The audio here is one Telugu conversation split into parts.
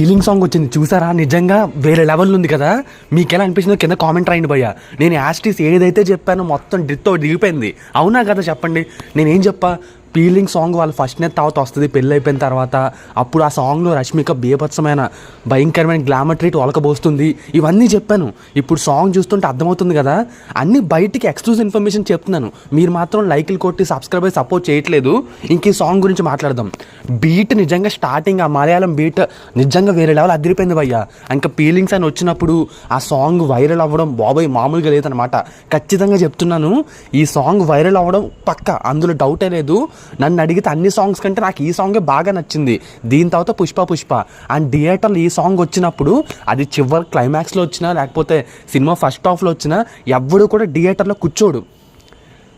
ఫీలింగ్ సాంగ్ వచ్చింది. చూసారా? నిజంగా వేరే లెవెల్ ఉంది కదా. మీకు ఎలా అనిపించిందో కింద కామెంట్ రాయండి భయ్యా. నేను యాస్టీస్ ఏదైతే చెప్పానో మొత్తం డిత్తో దిగిపోయింది. అవునా కదా చెప్పండి? నేనేం చెప్పా? పీలింగ్ సాంగ్ వాళ్ళు ఫస్ట్ నెట్ తర్వాత వస్తుంది పెళ్ళి అయిపోయిన తర్వాత. అప్పుడు ఆ సాంగ్లో రష్మిక బీభత్సమైన భయంకరమైన గ్లామర్ ట్రీట్ ఒలకబోస్తుంది. ఇవన్నీ చెప్పాను. ఇప్పుడు సాంగ్ చూస్తుంటే అర్థమవుతుంది కదా? అన్ని బయటికి ఎక్స్క్లూజివ్ ఇన్ఫర్మేషన్ చెప్తున్నాను. మీరు మాత్రం లైక్లు కొట్టి సబ్స్క్రైబ్ అయ్యి సపోర్ట్ చేయట్లేదు. ఇంక ఈ సాంగ్ గురించి మాట్లాడదాం. బీట్ నిజంగా స్టార్టింగ్ ఆ మలయాళం బీట్ నిజంగా వేరే లెవెల్ అదిరిపోయింది భయ్య. ఇంకా పీలింగ్స్ అని వచ్చినప్పుడు ఆ సాంగ్ వైరల్ అవ్వడం బాబాయ్ మామూలుగా లేదనమాట ఖచ్చితంగా చెప్తున్నాను. ఈ సాంగ్ వైరల్ అవ్వడం పక్క అందులో డౌటే లేదు. నన్ను అడిగితే అన్ని సాంగ్స్ కంటే నాకు ఈ సాంగే బాగా నచ్చింది. దీని తర్వాత పుష్ప పుష్ప. అండ్ థియేటర్లో ఈ సాంగ్ వచ్చినప్పుడు అది చివరి క్లైమాక్స్లో వచ్చినా లేకపోతే సినిమా ఫస్ట్ హాఫ్లో వచ్చినా ఎవ్వడు కూడా థియేటర్లో కూర్చోడు.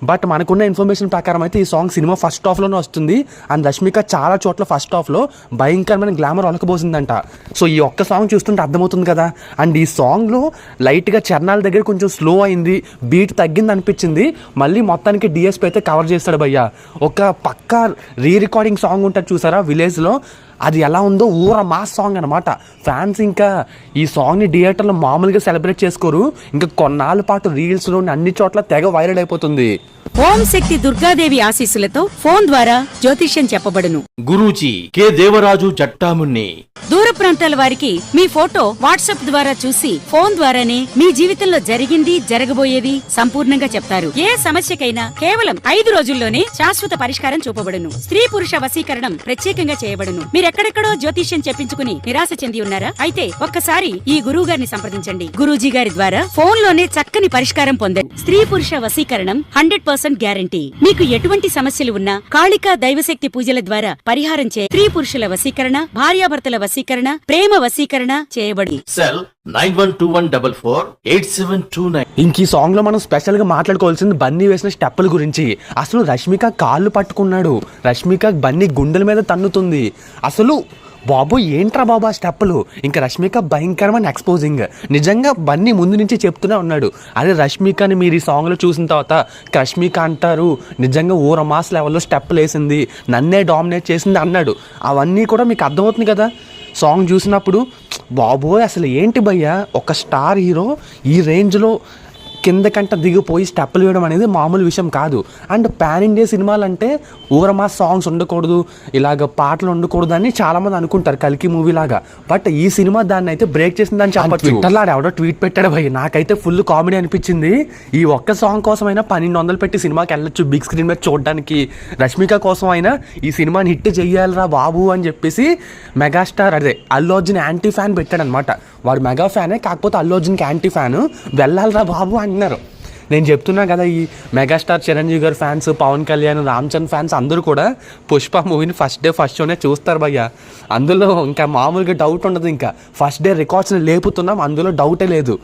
బట్ మనకున్న ఇన్ఫర్మేషన్ ప్రకారం అయితే ఈ సాంగ్ సినిమా ఫస్ట్ హాఫ్లోనే వస్తుంది. అండ్ రష్మిక చాలా చోట్ల ఫస్ట్ హాఫ్లో భయంకరమైన గ్లామర్ ఒలకబోసిందంట సో ఈ ఒక్క సాంగ్ చూస్తుంటే అర్థమవుతుంది కదా. అండ్ ఈ సాంగ్లో లైట్గా చరణాల దగ్గర కొంచెం స్లో అయింది. బీట్ తగ్గింది అనిపించింది మళ్ళీ మొత్తానికి డిఎస్పీ అయితే కవర్ చేస్తాడు భయ్య. ఒక పక్కా రీ రికార్డింగ్ సాంగ్ ఉంటుంది చూసారా? విలేజ్లో అది ఎలా ఉందో ఊర మా సాంగ్ అనమాట ఫ్యాన్స్ ఇంకా ఈ సాంగ్ని థియేటర్లో మామూలుగా సెలబ్రేట్ చేసుకోరు. ఇంకా కొన్నాళ్ళ పాటు రీల్స్లో అన్ని చోట్ల తెగ వైరల్ అయిపోతుంది. ఓం శక్తి దుర్గాదేవి ఆశీస్సులతో ఫోన్ ద్వారా జ్యోతిష్యం చెప్పబడును. గురూజీ కె దేవరాజు జట్టామున్ని దూర ప్రాంతాల వారికి మీ ఫోటో వాట్సాప్ ద్వారా చూసి ఫోన్ ద్వారానే మీ జీవితంలో జరిగింది జరగబోయేది సంపూర్ణంగా చెప్తారు. ఏ సమస్యకైనా కేవలం ఐదు రోజుల్లోనే శాశ్వత పరిష్కారం చూపబడును. స్త్రీ పురుష వశీకరణం ప్రత్యేకంగా చేయబడును. మీరెక్కడెక్కడో జ్యోతిష్యం చెప్పించుకుని నిరాశ చెంది ఉన్నారా? అయితే ఒక్కసారి ఈ గురువు గారిని సంప్రదించండి. గురూజీ గారి ద్వారా ఫోన్లోనే చక్కని పరిష్కారం పొందండి స్త్రీ పురుష వశీకరణం హండ్రెడ్ పర్సెంట్ గ్యారంటీ. మీకు ఎటువంటి సమస్యలు ఉన్నా కాళికా దైవశక్తి పూజల ద్వారా పరిహారం చే స్త్రీ పురుషుల వశీకరణ భార్యాభర్తల వశీకరణ ప్రేమ వశీకరణ చేయబడి cell nine one two one double four eight seven two nine ఇంక ఈ సాంగ్లో మనం స్పెషల్గా మాట్లాడుకోవాల్సింది బన్నీ వేసిన స్టెప్పుల గురించి. అసలు రష్మిక కాళ్ళు పట్టుకున్నాడు. రష్మిక బన్నీ గుండెల మీద తన్నుతుంది. అసలు బాబు ఏంట్రా బాబు ఆ స్టెప్పులు? ఇంకా రష్మిక భయంకరమైన ఎక్స్పోజింగ్ నిజంగా బన్నీ ముందు నుంచి చెప్తూనే ఉన్నాడు. అదే రష్మికని మీరు ఈ సాంగ్లో చూసిన తర్వాత రష్మిక అంటారు నిజంగా ఊర మాస్ లెవెల్లో స్టెప్పులు వేసింది నన్నే డామినేట్ చేసింది అన్నాడు. అవన్నీ కూడా మీకు అర్థమవుతుంది కదా? సాంగ్ చూసినప్పుడు బాబోయ్ అసలు ఏంటి భయ్య? ఒక స్టార్ హీరో ఈ రేంజ్లో కిందకంట దిగిపోయి స్టెప్పులు వేయడం అనేది మామూలు విషయం కాదు. అండ్ పాన్ ఇండియా సినిమాలు అంటే ఊరమా సాంగ్స్ ఉండకూడదు ఇలాగ పాటలు ఉండకూడదు అని చాలామంది అనుకుంటారు కల్కి మూవీ లాగా. బట్ ఈ సినిమా దాన్ని అయితే బ్రేక్ చేసిందని చెప్పచ్చు. ట్విట్టర్లో ఆడు ఎవడో ట్వీట్ పెట్టాడు భయ్. నాకైతే ఫుల్ కామెడీ అనిపించింది. ఈ ఒక్క సాంగ్ కోసమైనా పన్నెండు వందలు పెట్టి సినిమాకి వెళ్ళొచ్చు. బిగ్ స్క్రీన్ మీద చూడడానికి రష్మిక కోసం అయినా ఈ సినిమాని హిట్ చెయ్యాలిరా బాబు అని చెప్పేసి మెగాస్టార్ అదే అల్లు అర్జున్ యాంటీ ఫ్యాన్ పెట్టాడు అనమాట వాడు మెగా ఫ్యానే కాకపోతే అల్లు అర్జున్కి యాంటీ ఫ్యాను. వెళ్ళాలిరా బాబు అంటున్నారు. నేను చెప్తున్నా కదా ఈ megastar Chiranjeevi garu fans Pawan Kalyan Ram Chand fans అందరూ కూడా పుష్ప మూవీని ఫస్ట్ డే ఫస్ట్ షోనే చూస్తారు భయ్య. అందులో ఇంకా మామూలుగా డౌట్ ఉండదు ఇంకా. ఫస్ట్ డే రికార్డ్స్ని లేపుతున్నాం అందులో డౌటే లేదు.